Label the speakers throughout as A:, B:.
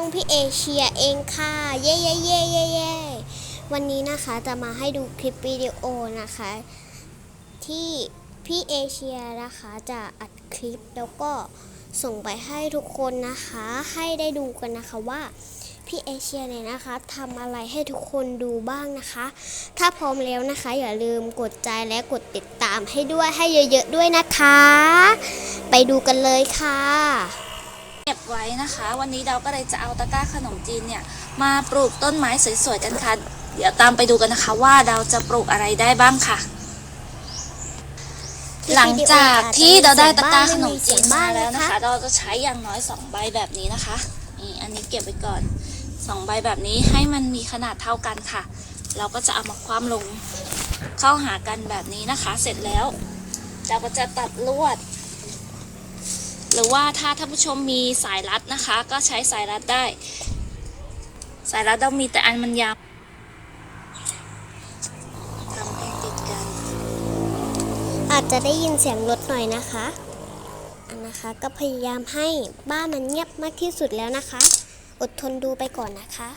A: ช่องพี่เอเชียเองค่ะ เย่เย่เย่เย่เย่วันนี้นะคะจะมาให้ดูคลิปวิดีโอนะคะ ที่พี่เอเชียนะคะจะอัดคลิปแล้วก็ส่งไปให้ทุกคนนะคะ ให้ได้ดูกันนะคะว่าพี่เอเชียเนี่ยนะคะทำอะไรให้ทุกคนดูบ้างนะคะ ถ้าพร้อมแล้วนะคะ อย่าลืมกดใจและกดติดตามให้ด้วยให้เยอะๆด้วยนะคะ ไปดูกันเลยค่ะ
B: เก็บไว้นะคะ วันนี้เราก็เลยจะเอาตะกร้าขนมจีนเนี่ยมาปลูกต้นไม้สวยๆกันค่ะ เดี๋ยวตามไปดูกันนะคะว่าเราจะปลูกอะไรได้บ้างค่ะ หลังจากที่เราได้ตะกร้าขนมจีนมาแล้วนะคะ เราจะใช้อย่างน้อยสองใบแบบนี้นะคะนี่อันนี้เก็บไว้ก่อนสองใบแบบนี้ให้มันมีขนาดเท่ากันค่ะ เราก็จะเอามาคว่ำลงเข้าหากันแบบนี้นะคะ เสร็จแล้ว เราก็จะตัดลวด หรือว่าถ้าท่านผู้ชมมีสายรัดนะคะ ก็ใช้สายรัดได้ สายรัดต้องมีแต่อันมันยาวทำให้ติดกัน
A: อาจจะได้ยินเสียงรถหน่อยนะคะอันนะคะก็พยายามให้บ้านมันเงียบมากที่สุดแล้วนะคะ อดทนดูไปก่อนนะคะ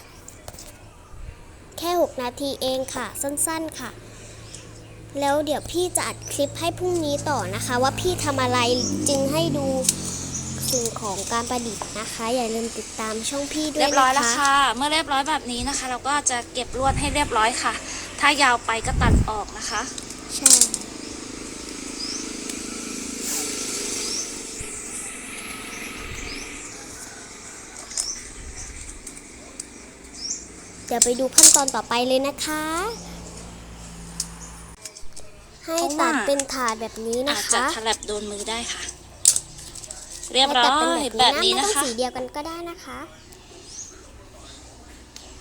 A: แค่ 6 นาทีเองค่ะ สั้นๆค่ะ แล้วเดี๋ยวพี่จะอัดคลิปให้พรุ่งนี้ต่อนะคะ ว่าพี่ทำอะไรจึงให้ดู สิ่งของการประดิษฐ์นะคะ อย่าลืมติดตามช่องพี่ด้ว
B: เรี
A: ย
B: ยบร้อย
A: นะ
B: แล้ว
A: คะ
B: ค่ะ เมื่อเรียบร้อยแบบนี้นะคะ เราก็จะเก็บลวดให้เรียบร้อยค่ะ ถ้ายาวไปก็ตัดออกนะคะ
A: ใช่เดี๋ยวไปดูขั้นตอนต่อไปเลยนะคะ ให้ตัดเป็นถาดแบบนี้นะ
B: อาจจะ
A: คะ
B: ถลับโดนมือได้ค่ะ เรียบ
A: ให้
B: ร้
A: ตั
B: อ
A: ดเป็น
B: ย
A: แบ
B: แบบบ
A: นี้
B: นี้
A: นะ
B: นะ
A: ไม่ต้อง
B: คะ
A: สีเดียวกันก็ได้นะคะ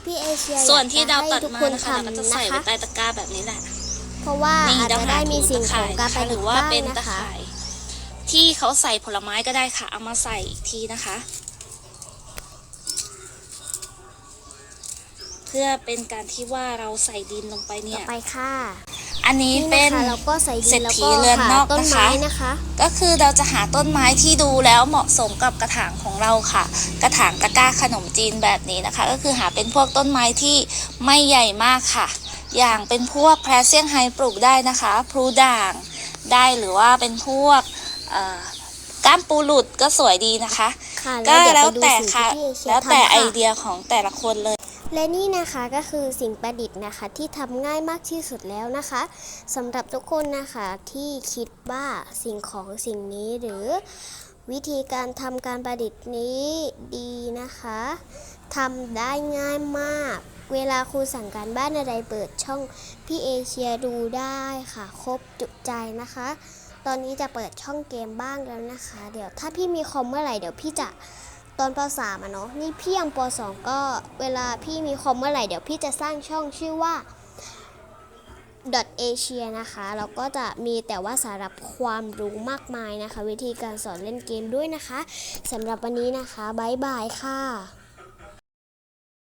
A: พี่เอเชีย
B: ส่วนที่
A: อย
B: เรา
A: กจะ
B: ตัด
A: ให้ทุก
B: มา
A: คน
B: นะคะเราก็จะ
A: ทำ
B: ใส่
A: นะ
B: ไว้
A: คะ
B: ใต้ตะกร้าแบบนี้แหละ
A: เพราะว่า
B: นี่
A: อาจ
B: เรา
A: จะ
B: หา
A: ได้มี
B: ถุ
A: สิ่ง
B: ตะ
A: ข
B: ข่า
A: อง
B: ย
A: การ
B: นะ
A: ประ
B: คะห
A: ดิ
B: รื
A: ษ
B: อ
A: ฐ์
B: ว่า
A: บ้าง
B: เป็นตะ
A: นะคะ
B: ข่ายที่เขาใส่ผลไม้ก็ได้ค่ะ เอามาใส่อีกทีนะคะ เพื่อเป็นการที่ว่าเราใส่ดินลงไปเนี่
A: ต่อยไปค่ะ
B: อันนี้
A: นี่
B: เป็
A: นะ
B: น
A: คะเราก็ใส่ดิ
B: เศร
A: น
B: ษ
A: แล้ว
B: ฐี
A: ก็
B: เรือนน
A: หา
B: อก
A: ต้น
B: นะคะ
A: ไม้นะคะ
B: ก็คือเราจะหาต้นไม้ที่ดูแล้วเหมาะสมกับกระถางของเราค่ะ กระถางตะกร้าขนมจีนแบบนี้นะคะ ก็คือหาเป็นพวกต้นไม้ที่ไม่ใหญ่มากค่ะ อย่างเป็นพวกแพรเซียงไฮปลูกได้นะคะพลูด่างได้หรือว่าเป็นพวกเอ่อก้ามปูหลุดก็สวยดีนะคะ
A: ค่ะ
B: ก็
A: เดี๋ย
B: แล้ว
A: ไปดู
B: แต่
A: สิ่ง
B: ค่ะ
A: ที่พี่เอเชีย
B: แล้วแต่
A: ทำค่ะ
B: ไอเดียของแต่ละคนเลย
A: และนี่นะคะก็คือสิ่งประดิษฐ์นะคะที่ทำง่ายมากที่สุดแล้วนะคะสำหรับทุกคนนะคะที่คิดว่าสิ่งของสิ่งนี้หรือ วิธีการทำการประดิษฐ์นี้ดีนะคะทำได้ง่ายมาก เวลาครูสั่งการบ้านอะไรเปิดช่องพี่เอเชียดูได้ค่ะ ครบจุใจนะคะ ตอนนี้จะเปิดช่องเกมบ้างแล้วนะคะ เดี๋ยวถ้าพี่มีคอมเมื่อไหร่เดี๋ยวพี่จะ ตอนป .3 อะเนาะนี่พี่ยังป .2 ก็เวลาพี่มีคอมเมื่อไหร่เดี๋ยวพี่จะสร้างช่องชื่อว่า .asia นะคะแล้วก็จะมีแต่ว่าสารับความรู้มากมายนะคะ วิธีการสอนเล่นเกมด้วยนะคะสำหรับวันนี้นะคะ บ๊ายบายค่ะ